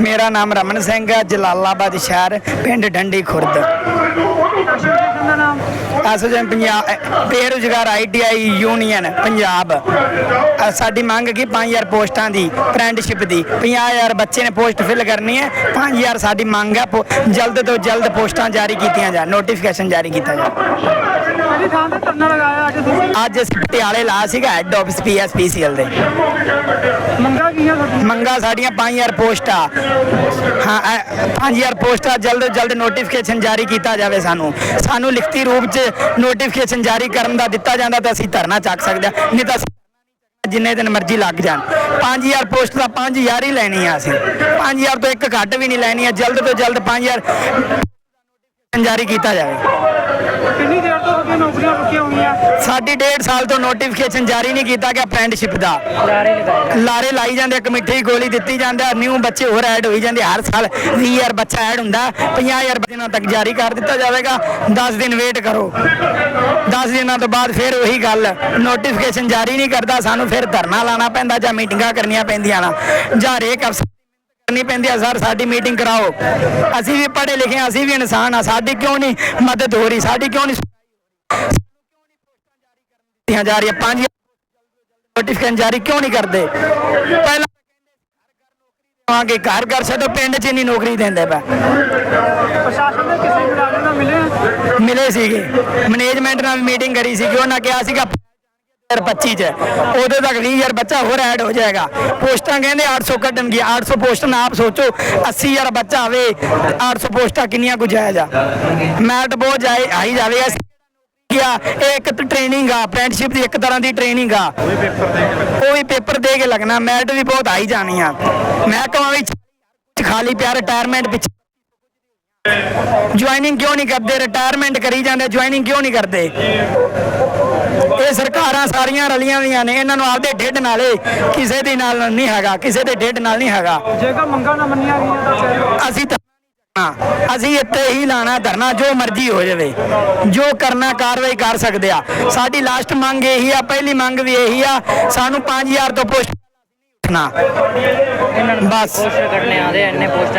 ਮੇਰਾ ਨਾਮ ਰਮਨ ਸਿੰਘ ਹੈ ਜਲਾਲਾਬਾਦ ਸ਼ਹਿਰ ਪਿੰਡ ਡੰਡੀ ਖੁਰਦ। ਐਸੋਸੀਏਸ਼ਨ ਪੰਜਾਬ ਬੇਰੁਜ਼ਗਾਰ ਆਈਟੀਆਈ ਯੂਨੀਅਨ, ਪੰਜਾਬ। ਸਾਡੀ ਮੰਗ ਕੀ 5000 ਪੋਸਟਾਂ ਦੀ ਅਪ੍ਰੈਂਟਿਸਸ਼ਿਪ ਦੀ। 50000 ਬੱਚੇ ਨੇ ਪੋਸਟ ਫਿਲ ਕਰਨੀ ਹੈ 5000 ਸਾਡੀ ਮੰਗ ਹੈ, ਪੋ- ਜਲਦ ਤੋਂ ਜਲਦ ਪੋਸਟਾਂ ਜਾਰੀ ਕੀਤੀਆਂ ਜਾ ਨੋਟੀਫਿਕੇਸ਼ਨ ਜਾਰੀ ਕੀਤਾ ਜਾ ਅੱਜ ਅੱਜ ਅਸੀਂ ਪਟਿਆਲੇ ਲਾ ਸੀਗਾ ਹੈੱਡ ਆਫਿਸ ਪੀਐਸਪੀਸੀਐਲ ਦੇ। ਮੰਗਾ ਕੀ ਆ ਤੁਹਾਡੀ ਮੰਗਾ ਸਾਡੀਆਂ 5000 ਪੋਸਟਾਂ। ਹਾਂ ਇਹ 5000 ਪੋਸਟਾਂ ਜਲਦ ਤੋਂ ਜਲਦ ਨੋਟੀਫਿਕੇਸ਼ਨ ਜਾਰੀ ਕੀਤਾ ਜਾਵੇ ਸਾਨੂੰ। ਸਾਨੂੰ ਲਿਖਤੀ ਰੂਪ 'ਚ ਨੋਟੀਫਿਕੇਸ਼ਨ ਜਾਰੀ ਕਰਨ ਦਾ ਦਿੱਤਾ ਜਾਂਦਾ ਤਾਂ ਅਸੀਂ ਧਰਨਾ ਚੱਕ ਸਕਦੇ ਹਾਂ। ਨਹੀਂ ਤਾਂ ਅਸੀਂ ਜਿੰਨੇ ਦਿਨ ਮਰਜ਼ੀ ਲੱਗ ਜਾਣ। 5000 ਪੋਸਟ ਦਾ 5000 ਹੀ ਲੈਣੀ ਆ ਅਸੀਂ 5000 ਤੋਂ ਇੱਕ ਘੱਟ ਵੀ ਨਹੀਂ ਲੈਣੀ ਆ ਜਲਦ ਤੋਂ ਜਲਦ 5000 ਜਾਰੀ ਕੀਤਾ ਜਾਵੇ। ਕਿੰਨੀ ਦੇਰ ਤੋਂ ਤੁਹਾਡੀਆਂ ਨੌਕਰੀਆਂ ਰੁਕੀਆਂ ਹੋਈਆਂ? ਸਾਡੀ ਡੇਢ ਸਾਲ ਤੋਂ ਨੋਟੀਫਿਕੇਸ਼ਨ ਜਾਰੀ ਨਹੀਂ ਕੀਤਾ ਗਿਆ ਅਪ੍ਰੈਂਟਿਸਸ਼ਿਪ ਦਾ। ਲਾਰੇ ਲਾਈ ਜਾਂਦੇ ਆ, ਕਮੇਟੀ ਗੋਲੀ ਦਿੱਤੀ ਜਾਂਦਾ ਨਿਊ ਬੱਚੇ ਹੋਰ ਐਡ ਹੋਈ ਜਾਂਦੇ ਹਰ ਸਾਲ 20000 ਬੱਚਾ ਐਡ ਹੁੰਦਾ 50000 ਦਿਨਾਂ ਤੱਕ ਜਾਰੀ ਕਰ ਦਿੱਤਾ ਜਾਵੇਗਾ। 10 ਦਿਨ ਵੇਟ ਕਰੋ। 10 ਦਿਨਾਂ ਤੋਂ ਬਾਅਦ ਫਿਰ ਉਹੀ ਗੱਲ ਨੋਟੀਫਿਕੇਸ਼ਨ ਜਾਰੀ ਨਹੀਂ ਕਰਦਾ ਸਾਨੂੰ ਫਿਰ ਧਰਨਾ ਲਾਣਾ ਪੈਂਦਾ ਜਾਂ ਮੀਟਿੰਗਾਂ ਕਰਨੀਆਂ ਪੈਂਦੀਆਂ ਨਾ। ਜਾਂ ਹਰੇਕ ਅਫਸਰ ਕਰਨੀ ਪੈਂਦੀ ਆ ਸਰ ਸਾਡੀ ਮੀਟਿੰਗ ਕਰਾਓ। ਅਸੀਂ ਵੀ ਪੜ੍ਹੇ ਲਿਖੇ ਹਾਂ ਅਸੀਂ ਵੀ ਇਨਸਾਨ ਆ ਸਾਡੀ ਕਿਉਂ ਨਹੀਂ ਮਦਦ ਹੋ ਰਹੀ ਸਾਡੀ ਕਿਉਂ ਨਹੀਂ ਦਿੱਤੀਆਂ ਜਾ ਰਹੀਆਂ ਪੰਜ ਨੋਟੀਫਿਕੇਸ਼ਨ ਜਾਰੀ ਕਿਉਂ ਨਹੀਂ ਕਰਦੇ? ਪਹਿਲਾਂ ਆਗੇ ਘਰ ਘਰ ਛੱਡੋ ਪਿੰਡ 'ਚ ਨਹੀਂ ਨੌਕਰੀ ਦਿੰਦੇ ਪਏ। ਪ੍ਰਸ਼ਾਸਨ ਦੇ ਕਿਸੇ ਮੁਲਾਜ਼ਮ ਨਾਲ ਮਿਲੇ ਆ? ਮਿਲੇ ਸੀਗੇ। ਮੈਨੇਜਮੈਂਟ ਨਾਲ ਮੀਟਿੰਗ ਕਰੀ ਸੀਗੀ। ਉਹਨਾਂ ਕਿਹਾ ਸੀਗਾ 2025 ਚ। ਉਹਦੇ ਤੱਕ 20000 ਬੱਚਾ ਹੋਰ ਐਡ ਹੋ ਜਾਏਗਾ। ਪੋਸਟਾਂ ਕਹਿੰਦੇ 800 ਕੱਢਣਗੇ। 800 ਪੋਸਟਾਂ ਆਪ ਸੋਚੋ 80000 ਬੱਚਾ ਆਵੇ 800 ਪੋਸਟਾਂ ਕਿੰਨੀਆਂ ਕੁ ਜਾਇਜ਼ ਆ। ਮੈਟ ਬਹੁਤ ਜਾਏ ਆਈ ਜਾਵੇਗਾ। ਗਿਆ ਇਹ ਇੱਕ ਟ੍ਰੇਨਿੰਗ ਆ ਅਪ੍ਰੈਂਟਿਸਸ਼ਿਪ ਦੀ ਇੱਕ ਤਰ੍ਹਾਂ ਦੀ ਟ੍ਰੇਨਿੰਗ ਆ। ਵੀ ਪੇਪਰ ਦੇ ਕੇ ਲੱਗਣਾ? ਮੈਟ ਵੀ ਬਹੁਤ ਆਈ ਜਾਣੀ ਆ। ਮੈਂ ਕਹਾਂ ਵੀ ਖਾਲੀ ਪਿਆ ਰਿਟਾਇਰਮੈਂਟ ਪਿੱਛੇ। ਜੁਆਇਨਿੰਗ ਕਿਉਂ ਨਹੀਂ ਕਰਦੇ? ਰਿਟਾਇਰਮੈਂਟ ਕਰੀ ਜਾਂਦੇ ਜੁਆਇਨਿੰਗ ਕਿਉਂ ਨਹੀਂ ਕਰਦੇ? ਇਹ ਸਰਕਾਰਾਂ ਸਾਰੀਆਂ ਰਲੀਆਂ ਹੋਈਆਂ ਨੇ ਇਹਨਾਂ ਨੂੰ ਆਪਦੇ ਢਿੱਡ ਨਾਲੇ ਕਿਸੇ ਦੇ ਨਾਲ ਨਹੀਂ ਹੈਗਾ ਕਿਸੇ ਦੇ ਢਿੱਡ ਨਾਲ ਨਹੀਂ ਹੈਗਾ। ਜੇਕਰ ਮੰਗਾਂ ਨਾ ਮੰਨੀਆਂ ਗਈਆਂ ਤਾਂ ਅਸੀਂ ਤਾਂ ਅਸੀਂ ਇੱਥੇ ਹੀ ਲਾਣਾ ਧਰਨਾ, ਜੋ ਮਰਜ਼ੀ ਹੋ ਜਾਵੇ। ਜੋ ਕਰਨਾ, ਕਾਰਵਾਈ ਕਰ ਸਕਦੇ ਆ। ਸਾਡੀ ਲਾਸਟ ਮੰਗ ਇਹੀ ਆ, ਪਹਿਲੀ ਮੰਗ ਵੀ ਇਹੀ ਆ, ਸਾਨੂੰ 5000 ਤੋਂ ਪੋਸਟ ਉੱਠਣਾ ਬਸ। ਪੋਸਟਰ ਕੱਢਣੇ ਆਦੇ ਇੰਨੇ ਪੋਸਟਾਂ